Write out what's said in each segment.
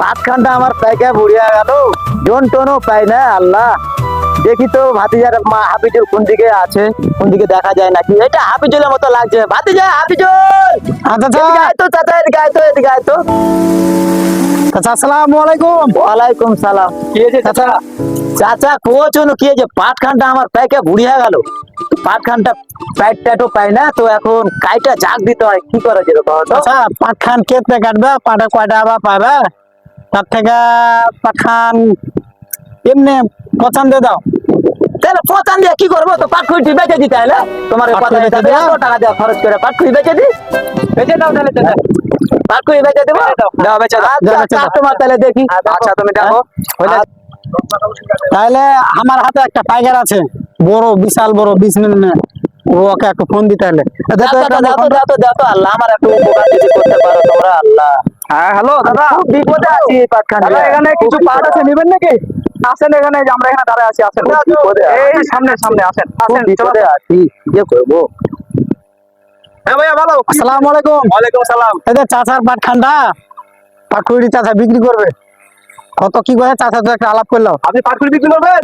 পাতখানটা আমার প্যাকে বুড়িয়া গেল। জন টনও পাই না আল্লাহ। দেখি তো ভাতিজার মা হাফিজুল কোন দিকে আছে কোন দিকে দেখা যায় নাকি? এটা হাফিজুলের মতো লাগছে। ভাতিজা হাফিজুল! আচ্ছা তো চাচা এদিকে আয় তো এদিকে আয় তো। আচ্ছা আসসালামু আলাইকুম। ওয়ালাইকুম সালাম। কি হয়েছে চাচা? চাচা। কোচন কি যে পাটখানটা আমার প্যাকে বুড়িয়া গেল। পাটখানটা প্যাট ট্যাটও পাই না তো এখন কাইটা জাগ দিতে হয়। কি করে যেরকম আচ্ছা পাটখান কেটে কাটবে পাটা কয়টা আবার পাবে তার থেকে পাটখান এমনি পছন্দ দিয়ে দাও। তাহলে পচান দিয়ে কি করব? তো পাটখুঁটি বেঁচে দিতে হলে তোমার? টাকা দেওয়া খরচ করে পাটখুঁটি বেঁচে দি বেঁচে দাও তাহলে বেচে দেবো? দাও, বেচে দাও, আচ্ছা। কাস্টমার তাহলে দেখি। আচ্ছা, তুমি দেখো। তাহলে আমার হাতে একটা পাইকার আছে। বড় বিশাল বড় বিশ মিনিট ওকে একটু ফোন দিতে হলে দাও তো, দাও তো, দাও তো, দাও তো, আল্লাহ আমার একটু উপকার যদি করতে পারো তোমরা আল্লাহ। হ্যাঁ হ্যালো দাদা। বিপদে আছি এখানে কিছু পাট আছে নেবেন নাকি? আসেন এখানে আমরা এখানে দাঁড়ায় আছি আসেন। এই সামনে সামনে আসেন। আসেন বিপদে আছি। কি করব? হ্যাঁ আসসালামু আলাইকুম। ওয়ালাইকুম সালাম। এদের চাচার পাটখানটা পাটকুড়ি চাচা বিক্রি করবে। কত কি করে? চাচা তো একটা আলাপ করল। আপনি পাটকুড়ি বিক্রি করবেন?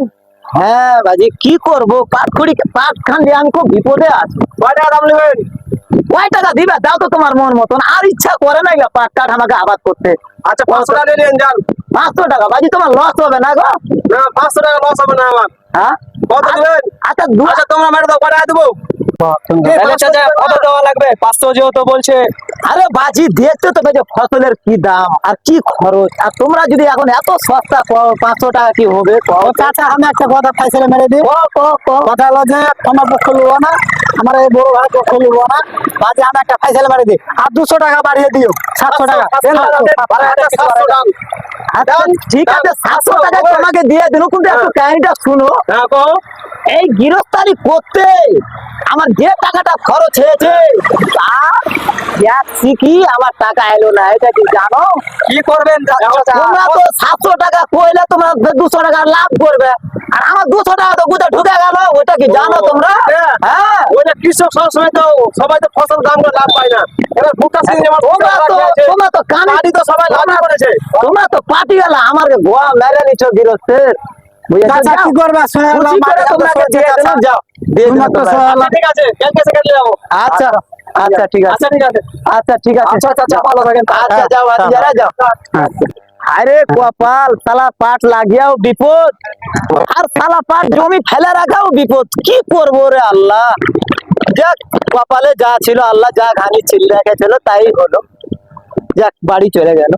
হ্যাঁ বাজি কি করব? পাটখুড়ি পাটখান দিয়ে আমি খুব বিপদে আছি। কয় টাকা দাম নেবেন? কয় টাকা দিবে? দাও তো তোমার মন মতন। আর ইচ্ছা করে না গা পাট কাঠ আমাকে আবাদ করতে। আচ্ছা পাঁচশো টাকা নিয়ে যান। পাঁচশো টাকা? বাজি তোমার লস হবে না গো। না পাঁচশো টাকা লস হবে না আমার। হ্যাঁ? কত দিবেন? আচ্ছা দু আচ্ছা তোমরা মেরে দাও কয় টাকা দেবো? কত দেওয়া লাগবে? পাঁচশো যেহেতু বলছে। আরে বাজি দেখছ তো যে ফসলের কি দাম আর কি খরচ? আর তোমরা যদি এখন এত সস্তা পাঁচশো টাকা কি হবে? চাচা আমি একটা কথা ফাইসলে মেরে দিই। কও, কও, কও। কথা হলো যে তোমার পক্ষ লুবো না আমার এই বড় ভাই পক্ষ লুবো না। বাজে আমি একটা ফাইসলে মেরে দিই। আর দুশো টাকা বাড়িয়ে দিও সাতশো টাকা। ঠিক আছে সাতশো টাকা তোমাকে দিয়ে দিল কিন্তু একটু কাহিনীটা শুনো। এই গৃহস্থালি করতে আমার যে টাকাটা খরচ হয়েছে তার দেখছি কি আমার টাকা এলো না এটা কি জানো? কি করবেন তোমরা তো সাতশো টাকা কইলে তোমরা দুশো টাকা লাভ করবে। আর আমার দুশো টাকা তো গুতে ঢুকে গেল ওটা কি জানো তোমরা হ্যাঁ ওইটা কৃষক সবসময় তো সবাই তো ফসল দাম করে লাভ পায় না। এবার ভুট্টা সিজন যেমন তোমরা তো তোমরা তো কানে তো সবাই লাভ করেছে। তোমরা তো পার্টি গেলা আমার গোয়া মেরে নিচ্ছ গৃহস্থের। কি করবে? যাও। তোমরা। ঠিক আছে আচ্ছা আচ্ছা। ঠিক আছে। আচ্ছা ঠিক আছে। আচ্ছা ঠিক আছে। আচ্ছা ভালো থাকেন। আচ্ছা যাও আচ্ছা যারা যাও। আরে কপাল সালা পাট লাগিয়াও বিপদ। আর সালা পাট জমি ফেলে রাখাও বিপদ। কি করব রে আল্লাহ? যাক, কপালে যা ছিল, আল্লাহ যা ঘানি ছিল রেখেছিল, তাই হলো। যাক, বাড়ি চলে গেল।